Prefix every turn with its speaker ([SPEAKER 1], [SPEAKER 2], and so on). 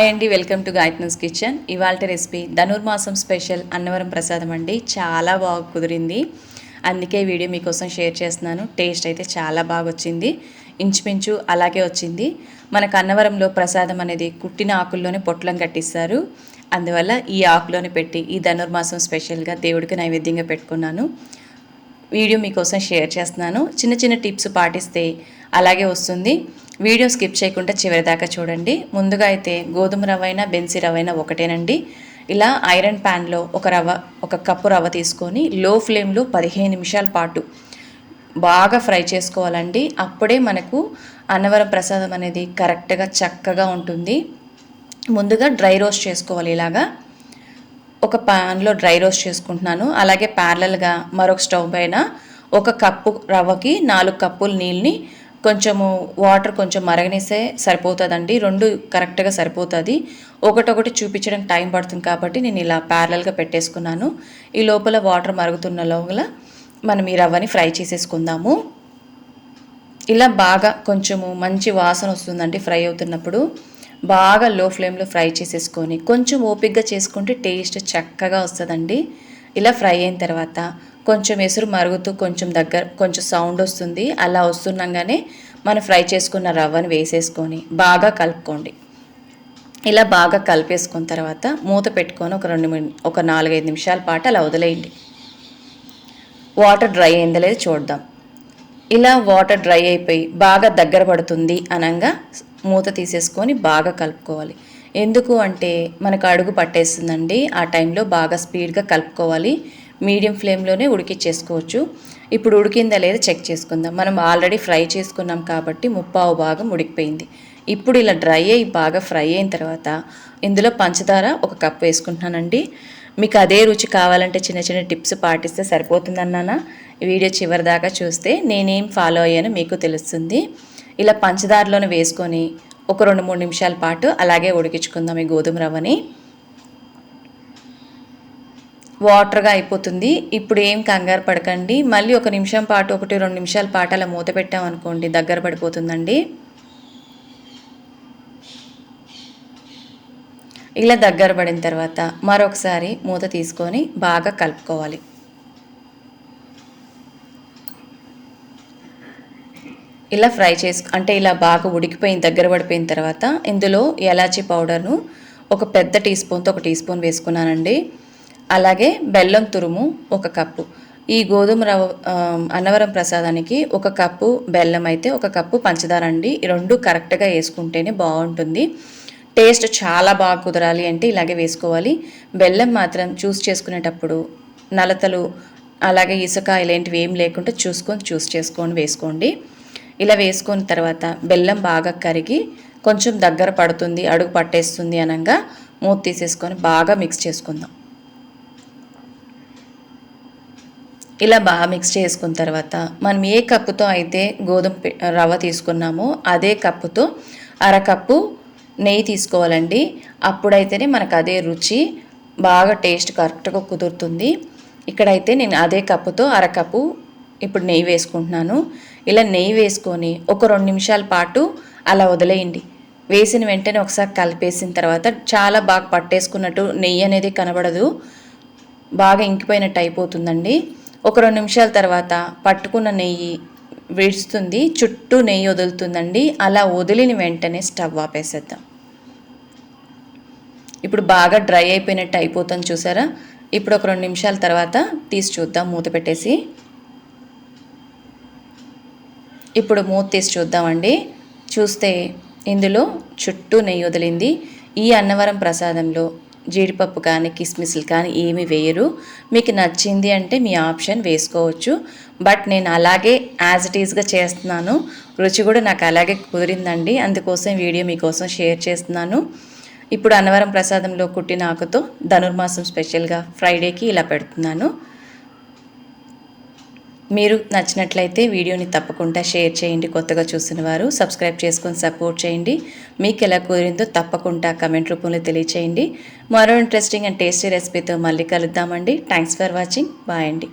[SPEAKER 1] Hi అండి welcome to గాయత్నస్ kitchen. ఇవాళ రెసిపీ ధనుర్మాసం స్పెషల్ అన్నవరం ప్రసాదం అండి. చాలా బాగా కుదిరింది. అందుకే వీడియో మీకోసం షేర్ చేస్తున్నాను. టేస్ట్ అయితే చాలా బాగా వచ్చింది. ఇంచుమించు అలాగే వచ్చింది. మనకు అన్నవరంలో ప్రసాదం అనేది కుట్టిన ఆకుల్లోనే పొట్లం కట్టిస్తారు. అందువల్ల ఈ ఆకులోనే పెట్టి ఈ ధనుర్మాసం స్పెషల్గా దేవుడికి నైవేద్యంగా పెట్టుకున్నాను. వీడియో మీకోసం షేర్ చేస్తున్నాను. చిన్న చిన్న టిప్స్ పాటిస్తే అలాగే వస్తుంది. వీడియో స్కిప్ చేయకుండా చివరి దాకా చూడండి. ముందుగా అయితే గోధుమ రవ్వ అయినా బెన్సీ రవ్వ అయినా ఒకటేనండి. ఇలా ఐరన్ ప్యాన్లో ఒక రవ ఒక కప్పు రవ్వ తీసుకొని లో ఫ్లేమ్లో పదిహేను నిమిషాల పాటు బాగా ఫ్రై చేసుకోవాలండి. అప్పుడే మనకు అన్నవరం ప్రసాదం అనేది కరెక్ట్గా చక్కగా ఉంటుంది. ముందుగా డ్రై రోస్ట్ చేసుకోవాలి ఇలాగా. ఒక పాన్లో డ్రై రోస్ట్ చేసుకుంటున్నాను. అలాగే ప్యారలల్గా మరొక స్టవ్ పైన ఒక కప్పు రవ్వకి నాలుగు కప్పులు నీళ్ళని కొంచెము వాటర్ కొంచెం మరగనిస్తే సరిపోతుందండి. రెండు కరెక్ట్గా సరిపోతుంది. ఒకటొకటి చూపించడానికి టైం పడుతుంది కాబట్టి నేను ఇలా ప్యారలల్గా పెట్టేసుకున్నాను. ఈ లోపల వాటర్ మరుగుతున్న లోపల మనం ఈ రవ్వని ఫ్రై చేసేసుకుందాము. ఇలా బాగా కొంచెము మంచి వాసన వస్తుందండి ఫ్రై అవుతున్నప్పుడు. బాగా లో ఫ్లేమ్లో ఫ్రై చేసేసుకొని కొంచెం ఓపిక్గా చేసుకుంటే టేస్ట్ చక్కగా వస్తుందండి. ఇలా ఫ్రై అయిన తర్వాత కొంచెం ఎసురు మరుగుతూ కొంచెం దగ్గర కొంచెం సౌండ్ వస్తుంది. అలా వస్తున్నాగానే మనం ఫ్రై చేసుకున్న రవ్వను వేసేసుకొని బాగా కలుపుకోండి. ఇలా బాగా కలిపేసుకున్న తర్వాత మూత పెట్టుకొని ఒక రెండు ఒక నాలుగైదు నిమిషాల పాటు అలా వదిలేయండి. వాటర్ డ్రై అయిందో లేదో చూద్దాం. ఇలా వాటర్ డ్రై అయిపోయి బాగా దగ్గర పడుతుంది అనగా మూత తీసేసుకొని బాగా కలుపుకోవాలి. ఎందుకు అంటే మనకు అడుగు పట్టేస్తుందండి. ఆ టైంలో బాగా స్పీడ్గా కలుపుకోవాలి. మీడియం ఫ్లేమ్లోనే ఉడికిచ్చేసుకోవచ్చు. ఇప్పుడు ఉడికిందా లేదా చెక్ చేసుకుందాం. మనం ఆల్రెడీ ఫ్రై చేసుకున్నాం కాబట్టి ముప్పావు భాగం ఉడికిపోయింది. ఇప్పుడు ఇలా డ్రై అయ్యి బాగా ఫ్రై అయిన తర్వాత ఇందులో పంచదార ఒక కప్ వేసుకుంటున్నానండి. మీకు అదే రుచి కావాలంటే చిన్న చిన్న టిప్స్ పాటిస్తే సరిపోతుందన్నానా? వీడియో చివరి దాకా చూస్తే నేనేం ఫాలో అయ్యానో మీకు తెలుస్తుంది. ఇలా పంచదారలోనే వేసుకొని ఒక రెండు మూడు నిమిషాల పాటు అలాగే ఉడికించుకుందాం ఈ గోధుమ రవ్వని. వాటర్గా అయిపోతుంది. ఇప్పుడు ఏం కంగారు పడకండి. మళ్ళీ ఒక నిమిషం పాటు ఒకటి రెండు నిమిషాల పాటు అలా మూత పెట్టామనుకోండి దగ్గర పడిపోతుందండి. ఇలా దగ్గర పడిన తర్వాత మరొకసారి మూత తీసుకొని బాగా కలుపుకోవాలి. ఇలా ఫ్రై చేసు అంటే ఇలా బాగా ఉడికిపోయిన దగ్గర పడిపోయిన తర్వాత ఇందులో ఎలాచీ పౌడర్ను ఒక పెద్ద టీ స్పూన్తో ఒక టీ స్పూన్ వేసుకున్నానండి. అలాగే బెల్లం తురుము ఒక కప్పు. ఈ గోధుమ రవ్వ అన్నవరం ప్రసాదానికి ఒక కప్పు బెల్లం అయితే ఒక కప్పు పంచదార అండి. రెండు కరెక్ట్గా వేసుకుంటేనే బాగుంటుంది. టేస్ట్ చాలా బాగా కుదరాలి అంటే ఇలాగే వేసుకోవాలి. బెల్లం మాత్రం చూస్ చేసుకునేటప్పుడు నలతలు అలాగే ఇసుక ఇలాంటివి ఏం లేకుండా చూసుకొని చూస్ చేసుకొని వేసుకోండి. ఇలా వేసుకున్న తర్వాత బెల్లం బాగా కరిగి కొంచెం దగ్గర పడుతుంది అడుగు పట్టేస్తుంది అనగా మూత తీసేసుకొని బాగా మిక్స్ చేసుకుందాం. ఇలా బాగా మిక్స్ చేసుకున్న తర్వాత మనం ఏ కప్పుతో అయితే గోధుమ రవ్వ తీసుకున్నామో అదే కప్పుతో అరకప్పు నెయ్యి తీసుకోవాలండి. అప్పుడైతేనే మనకు అదే రుచి బాగా టేస్ట్ కరెక్ట్గా కుదురుతుంది. ఇక్కడైతే నేను అదే కప్పుతో అరకప్పు ఇప్పుడు నెయ్యి వేసుకుంటున్నాను. ఇలా నెయ్యి వేసుకొని ఒక రెండు నిమిషాల పాటు అలా వదిలేయండి. వేసిన వెంటనే ఒకసారి కలిపేసిన తర్వాత చాలా బాగా పట్టేసుకున్నట్టు నెయ్యి అనేది కనబడదు. బాగా ఇంకిపోయినట్టు అయిపోతుందండి. ఒక రెండు నిమిషాల తర్వాత పట్టుకున్న నెయ్యి విడుస్తుంది చుట్టూ నెయ్యి వదులుతుందండి. అలా వదిలిన వెంటనే స్టవ్ ఆపేసేద్దాం. ఇప్పుడు బాగా డ్రై అయిపోయినట్టు అయిపోతుంది చూసారా? ఇప్పుడు ఒక రెండు నిమిషాల తర్వాత తీసి చూద్దాం మూత పెట్టేసి. ఇప్పుడు మూత తీసి చూద్దామండి. చూస్తే ఇందులో చుట్టూ నెయ్యి వదిలింది. ఈ అన్నవరం ప్రసాదంలో జీడిపప్పు కానీ కిస్మిస్లు కానీ ఏమి వేయరు. మీకు నచ్చింది అంటే మీ ఆప్షన్ వేసుకోవచ్చు. బట్ నేను అలాగే యాజ్ ఇట్ ఈస్గా చేస్తున్నాను. రుచి కూడా నాకు అలాగే కుదిరిందండి. అందుకోసం వీడియో మీకోసం షేర్ చేస్తున్నాను. ఇప్పుడు అన్నవరం ప్రసాదంలో కుట్టిన ఆకుతో ధనుర్మాసం స్పెషల్గా ఫ్రైడేకి ఇలా పెడుతున్నాను. మీరు నచ్చినట్లయితే వీడియోని తప్పకుండా షేర్ చేయండి కొత్తగా చూసిన వారు సబ్స్క్రైబ్ చేసుకొని సపోర్ట్ చేయండి. మీకు ఎలా కుదిరిందో తప్పకుండా కమెంట్ రూపంలో తెలియచేయండి. మరో ఇంట్రెస్టింగ్ అండ్ టేస్టీ రెసిపీతో మళ్ళీ కలుద్దామండి. థ్యాంక్స్ ఫర్ వాచింగ్ బాయ్ అండి.